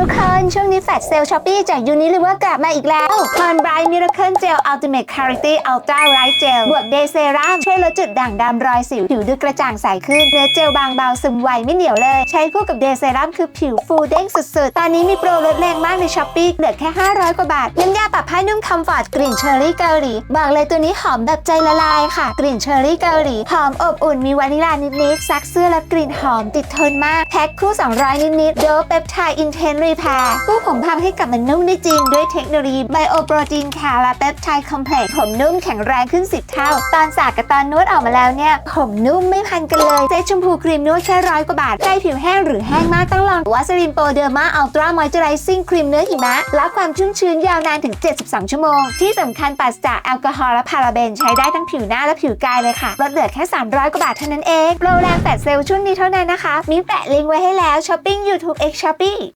ทุกคนช่วงนี้แฟลชเซลช้อปปี้จากยูนิลิเวอร์กลับมาอีกแล้วคอนไบรท์มิราเคิลเจลอัลติเมทคาริตี้อัลตร้าไรท์เจลบวกเดย์เซรั่มช่วยลดจุดด่างดำรอยสิว ผิวดูกระจ่างใสขึ้นเนื้อเจลบางเบาซึมไวไม่เหนียวเลย ใช้คู่กับเดย์เซรั่มคือผิวฟูเด้งสุดๆ ตอนนี้มีโปรลดแรงมากในช้อปปี้เหลือแค่ 500 กว่าบาท น้ำยาปรับผ้านุ่มคอมฟอร์ตกลิ่นเชอร์รี่เกาหลีบอกเลยตัวนี้หอมแบบใจละลายค่ะ กลิ่นเชอร์รี่เกาหลีหอมอบอุ่นมีวานิลานิดๆซักเสื้อและกลิ่นหอมติดทนมากแพ็คคู่ 200 นิดๆโดเปปไทด์อินเทนีแพร์กู้ผมพังให้กลับมันนุ่มได้จริง ด้วยเทคโนโลยีไบโอโปรตีนคลและเปปไทด์คอมเพล็กซ์ผมนุ่มแข็งแรงขึ้น 10 เท่า ตอนสระกับตอนนวดออกมาแล้วเนี่ย ผมนุ่มไม่พันกันเลยเซตชมพูครีมนวดแค่ร้อยกว่าบาทใกล้ผิวแห้งหรือแห้งมากต้องลองวาสลินโปเดอร์มาอัลตร้ามอยเจอไรซิ่งครีมเนื้อหิมะรับความชุ่มชื้นยาวนานถึง 72 ชั่วโมง ที่สำคัญปราศจากแอลกอฮอล์และพาราเบนใช้ได้ทั้งผิวหน้าและผิวกายเลยค่ะลดเหลือแค่ 300 กว่าบาทเท่านั้นเองโปรแรงแปดเซลล์ช่วงนี้เท่านั้นนะคะ มีแปะลิงก์ไว้ให้แล้วช้อปปิ้ง YouTube X Shopee